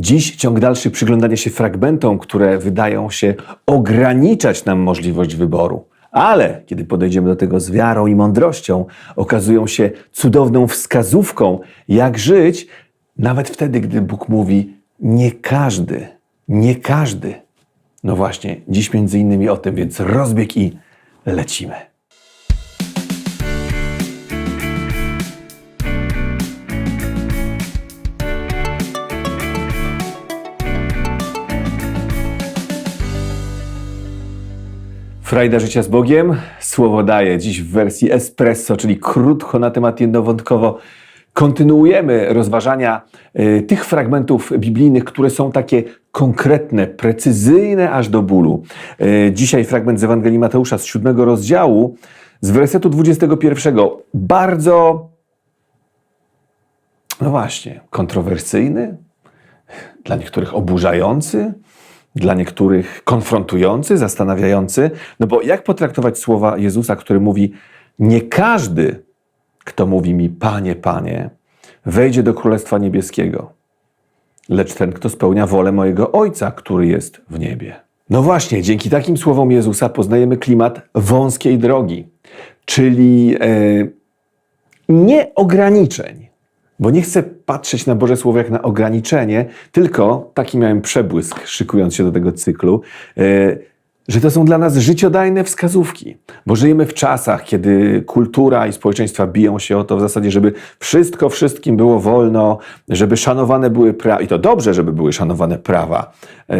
Dziś ciąg dalszy przyglądania się fragmentom, które wydają się ograniczać nam możliwość wyboru. Ale kiedy podejdziemy do tego z wiarą i mądrością, okazują się cudowną wskazówką, jak żyć, nawet wtedy, gdy Bóg mówi: Nie każdy, nie każdy. No właśnie, dziś między innymi o tym, więc rozbieg i lecimy. Frajda życia z Bogiem, słowo daje dziś w wersji espresso, czyli krótko na temat jednowątkowo. Kontynuujemy rozważania y, tych fragmentów biblijnych, które są takie konkretne, precyzyjne aż do bólu. Y, dzisiaj fragment z Ewangelii Mateusza z siódmego rozdziału, z wersetu 21. Bardzo, no właśnie, kontrowersyjny, dla niektórych oburzający, dla niektórych konfrontujący, zastanawiający. No bo jak potraktować słowa Jezusa, który mówi: Nie każdy, kto mówi mi, Panie, Panie, wejdzie do Królestwa Niebieskiego, lecz ten, kto spełnia wolę mojego Ojca, który jest w niebie. No właśnie, dzięki takim słowom Jezusa poznajemy klimat wąskiej drogi, czyli e, nie ograniczeń. Bo nie chcę patrzeć na Boże Słowo jak na ograniczenie, tylko taki miałem przebłysk, szykując się do tego cyklu, e, że to są dla nas życiodajne wskazówki. Bo żyjemy w czasach, kiedy kultura i społeczeństwa biją się o to w zasadzie, żeby wszystko wszystkim było wolno, żeby szanowane były prawa, i to dobrze, żeby były szanowane prawa e,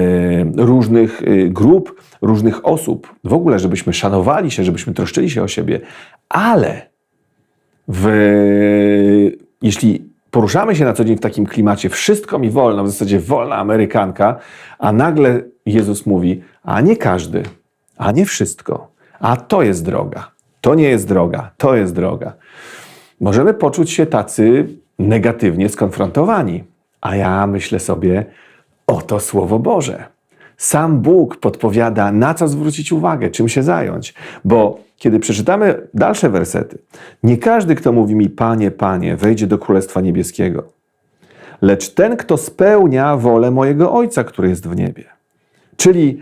różnych e, grup, różnych osób, w ogóle, żebyśmy szanowali się, żebyśmy troszczyli się o siebie, ale w, jeśli poruszamy się na co dzień w takim klimacie, wszystko mi wolno, w zasadzie wolna Amerykanka, a nagle Jezus mówi, a nie każdy, a nie wszystko, a to jest droga, to nie jest droga, to jest droga. Możemy poczuć się tacy negatywnie skonfrontowani, a ja myślę sobie, oto Słowo Boże. Sam Bóg podpowiada, na co zwrócić uwagę, czym się zająć. Bo kiedy przeczytamy dalsze wersety, nie każdy, kto mówi mi, Panie, Panie, wejdzie do Królestwa Niebieskiego, lecz ten, kto spełnia wolę mojego Ojca, który jest w niebie. Czyli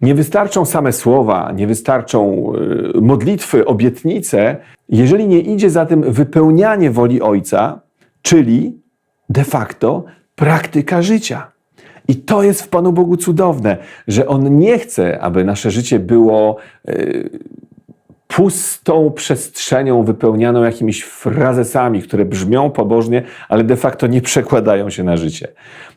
nie wystarczą same słowa, nie wystarczą y, modlitwy, obietnice, jeżeli nie idzie za tym wypełnianie woli Ojca, czyli de facto praktyka życia. I to jest w Panu Bogu cudowne, że On nie chce, aby nasze życie było y, pustą przestrzenią wypełnianą jakimiś frazesami, które brzmią pobożnie, ale de facto nie przekładają się na życie.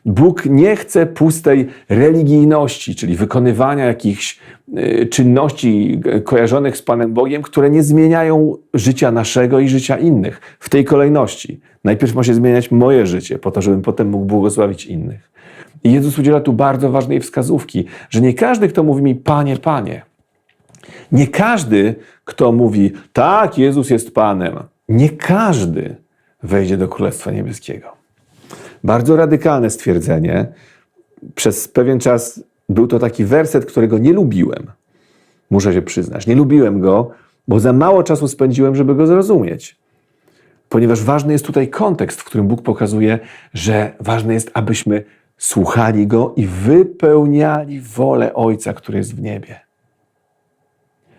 Bóg nie chce pustej religijności, czyli wykonywania jakichś y, czynności kojarzonych z Panem Bogiem, które nie zmieniają życia naszego i życia innych w tej kolejności. Najpierw ma się zmieniać moje życie, po to, żebym potem mógł błogosławić innych. Jezus udziela tu bardzo ważnej wskazówki, że nie każdy, kto mówi mi Panie, Panie, nie każdy, kto mówi, tak, Jezus jest Panem, nie każdy wejdzie do Królestwa Niebieskiego. Bardzo radykalne stwierdzenie. Przez pewien czas był to taki werset, którego nie lubiłem. Muszę się przyznać. Nie lubiłem go, bo za mało czasu spędziłem, żeby go zrozumieć. Ponieważ ważny jest tutaj kontekst, w którym Bóg pokazuje, że ważne jest, abyśmy słuchali Go i wypełniali wolę Ojca, który jest w niebie.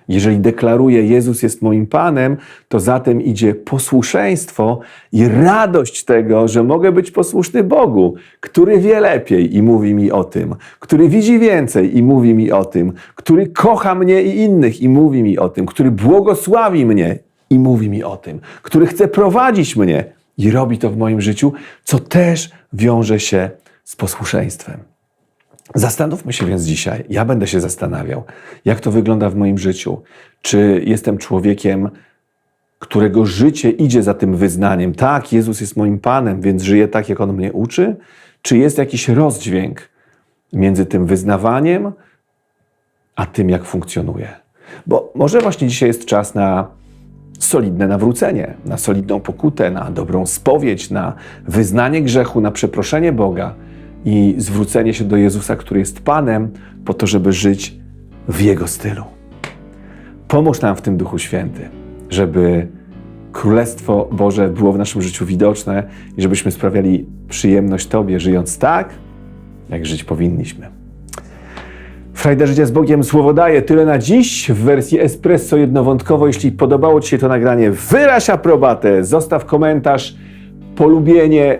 Jeżeli deklaruję, Jezus jest moim Panem, to zatem idzie posłuszeństwo i radość tego, że mogę być posłuszny Bogu, który wie lepiej i mówi mi o tym, który widzi więcej i mówi mi o tym, który kocha mnie i innych i mówi mi o tym, który błogosławi mnie i mówi mi o tym, który chce prowadzić mnie i robi to w moim życiu, co też wiąże się z posłuszeństwem. Zastanówmy się więc dzisiaj, ja będę się zastanawiał, jak to wygląda w moim życiu. Czy jestem człowiekiem, którego życie idzie za tym wyznaniem? Tak, Jezus jest moim Panem, więc żyję tak, jak On mnie uczy? Czy jest jakiś rozdźwięk między tym wyznawaniem, a tym, jak funkcjonuje? Bo może właśnie dzisiaj jest czas na solidne nawrócenie, na solidną pokutę, na dobrą spowiedź, na wyznanie grzechu, na przeproszenie Boga i zwrócenie się do Jezusa, który jest Panem, po to, żeby żyć w Jego stylu. Pomóż nam w tym Duchu Święty, żeby Królestwo Boże było w naszym życiu widoczne i żebyśmy sprawiali przyjemność Tobie, żyjąc tak, jak żyć powinniśmy. Frajda Życia z Bogiem słowo daje. Tyle na dziś w wersji espresso jednowątkowo. Jeśli podobało Ci się to nagranie, wyraź aprobatę, zostaw komentarz, polubienie,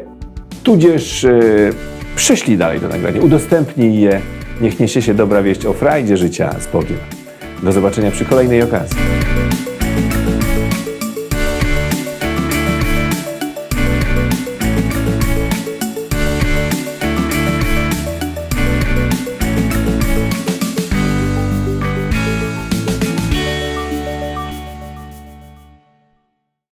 tudzież yy, prześlij dalej to nagranie, udostępnij je. Niech niesie się dobra wieść o frajdzie życia z Bogiem. Do zobaczenia przy kolejnej okazji.